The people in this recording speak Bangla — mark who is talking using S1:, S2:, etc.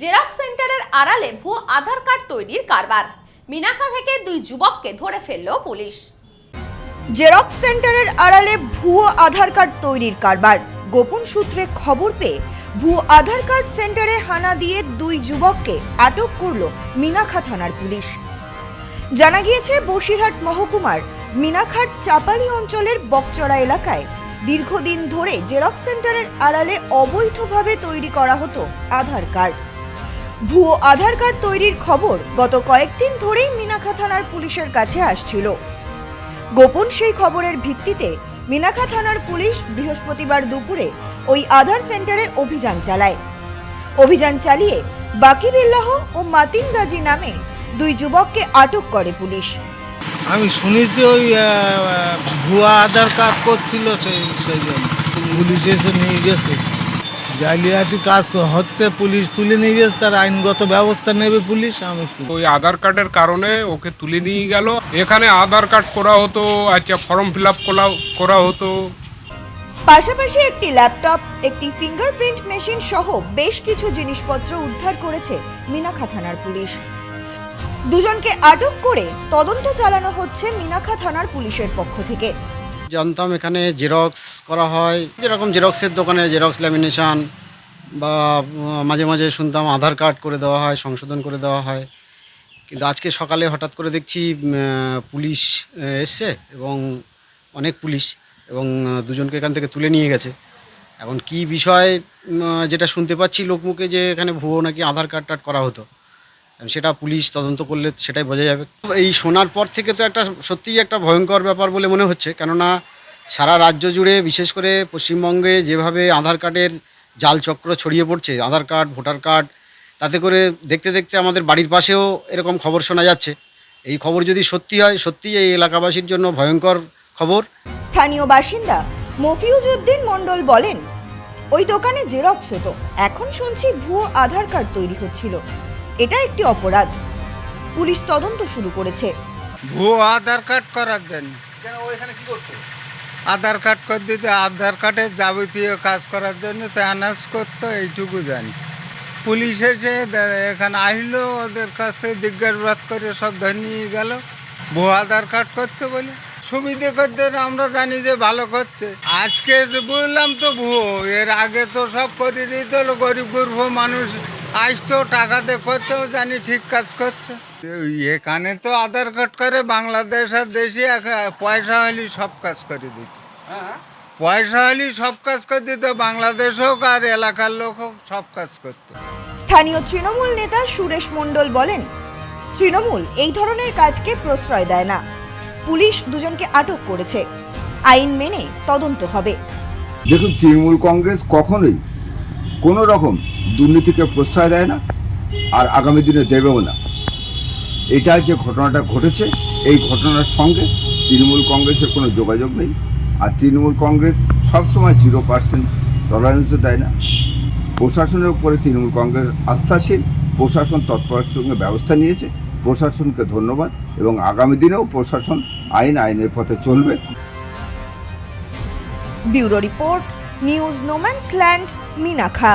S1: জেরক্স সেন্টারের আড়ালে ভুয়ো আধার কার্ড তৈরির কারবার। মিনাকা থেকে দুই যুবককে ধরে ফেলল পুলিশ।
S2: জেরক্স সেন্টারের আড়ালে ভুয়ো আধার কার্ড তৈরির কারবার। গোপন সূত্রে খবর পেয়ে ভুয়ো আধার কার্ড সেন্টারে হানা দিয়ে দুই যুবককে আটক করল মিনাখা থানার পুলিশ। জানা গিয়েছে, বসিরহাট মহকুমার মিনাখার চাপালি অঞ্চলের বকচড়া এলাকায় দীর্ঘদিন ধরে জেরক্স সেন্টারের আড়ালে অবৈধভাবে তৈরি করা হতো আধার কার্ড। ভুয়ো আধার কার্ড তৈরির খবর গত কয়েকদিন ধরেই মিনাখা থানার পুলিশের কাছে আসছিল। গোপন সেই খবরের ভিত্তিতে মিনাখা থানার পুলিশ বৃহস্পতিবার দুপুরে ওই আধার সেন্টারে অভিযান চালায়। অভিযান চালিয়ে বাকিবিল্লাহ ও মাতিন গাজী নামে দুই যুবককে আটক করে পুলিশ।
S3: আমি শুনেছি ওই ভুয়া আধার কার্ড করছিল সেই সেই জন্য। পুলিশ এসে নিয়ে গেছে। জালিয়াতি কাজ হচ্ছে পুলিশ তুলে নিয়ে গেছে তার আইনগত ব্যবস্থা নেবে পুলিশ আমি
S4: ওই আধার কার্ডের কারণে ওকে তুলে নিয়ে গেল। এখানে আধার কার্ড করা হতো আচ্ছা ফর্ম ফিল আপ করা হতো।
S2: পাশাপাশি একটি ল্যাপটপ একটি ফিঙ্গারপ্রিন্ট মেশিন সহ বেশ কিছু জিনিসপত্র উদ্ধার করেছে মিনাখা থানার পুলিশ। দুজনকে আটক করে তদন্ত চালানো হচ্ছে মিনাখা থানার পুলিশের পক্ষ থেকে।
S5: জানতাম এখানে জেরক্স করা হয়। যেরকম জেরক্সের দোকানে জেরক্স ল্যামিনেশন বা মাঝে মাঝে শুনতাম আধার কার্ড করে দেওয়া হয়, সংশোধন করে দেওয়া হয়। কিন্তু আজকে সকালে হঠাৎ করে দেখছি পুলিশ এসছে এবং অনেক পুলিশ এবং দুজনকে এখান থেকে তুলে নিয়ে গেছে। এখন কি বিষয় যেটা শুনতে পাচ্ছি লোকমুখে যে এখানে ভুয়ো নাকি আধার কার্ড টার্ড করা হতো। সেটা পুলিশ তদন্ত করলে সেটাই বোঝা যাবে। এই শোনার পর থেকে তো একটা সত্যিই একটা ভয়ঙ্কর ব্যাপার বলে মনে হচ্ছে। কেননা সারা রাজ্য জুড়ে, বিশেষ করে পশ্চিমবঙ্গে যেভাবে আধার কার্ডের জাল চক্র ছড়িয়ে পড়ছে, আধার কার্ড, ভোটার কার্ড, তাতে করে দেখতে দেখতে আমাদের বাড়ির পাশেও এরকম খবর শোনা যাচ্ছে। এই খবর যদি সত্যি হয় সত্যি এই এলাকাবাসীর জন্য ভয়ঙ্কর খবর।
S2: স্থানীয় বাসিন্দা মফিউজউদ্দিন মণ্ডল বলেন, ওই দোকানে জেরক্স হতো। এখন শুনছি ভুয়ো আধার কার্ড তৈরি হচ্ছিল। এটা একটি অপরাধ। পুলিশ তদন্ত শুরু করেছে।
S6: ভুয়ো আধার কার্ড করার জন্য। আধার কার্ড করে দিতে আধার কার্ডের যাবতীয় কাজ করার জন্য তো অ্যানাউন্স করতো এইটুকু জানি। পুলিশ এসে এখানে আসলো ওদের কাছে জিজ্ঞাসাবাদ করে সব ধরে নিয়ে গেল। ভুয়ো আধার কার্ড করতে বলে সুবিধে করতে আমরা জানি যে ভালো করছে। আজকে যে বুঝলাম তো ভুয়ো এর আগে তো সব করে দিত গরিব গরিব মানুষ আসতো টাকাতে করতেও জানি ঠিক কাজ করছে। এখানে তো আধার কার্ড করে বাংলাদেশ আর দেশে এক- পয়সা হলে সব কাজ করে দিত। পয়সা হলে সব কাজ করে দিত বাংলাদেশ হোক আর এলাকার লোক হোক সব কাজ করতো।
S2: স্থানীয় তৃণমূল নেতা সুরেশ মণ্ডল বলেন তৃণমূল এই ধরনের কাজকে প্রশ্রয় দেয় না। পুলিশ দুজনকে আটক করেছে। আইন মেনে তদন্ত হবে।
S7: দেখুন তৃণমূল কংগ্রেস কখনোই কোনো রকম দুর্নীতিকে প্রশ্রয় দেয় না, আর আগামী দিনে দেবেও না। এটা যে ঘটনাটা ঘটেছে, এই ঘটনার সঙ্গে তৃণমূল কংগ্রেসের কোনো যোগাযোগ নেই, আর তৃণমূল কংগ্রেস সবসময় জিরো পার্সেন্ট টলারেন্সও দেয় না। প্রশাসনের উপরে তৃণমূল কংগ্রেস আস্থাশীল, প্রশাসন তৎপরের সঙ্গে ব্যবস্থা নিয়েছে, প্রশাসনকে ধন্যবাদ, এবং আগামী দিনেও প্রশাসন আইন আইনের পথে চলবে।
S2: Bureau report, news no man's land Minakha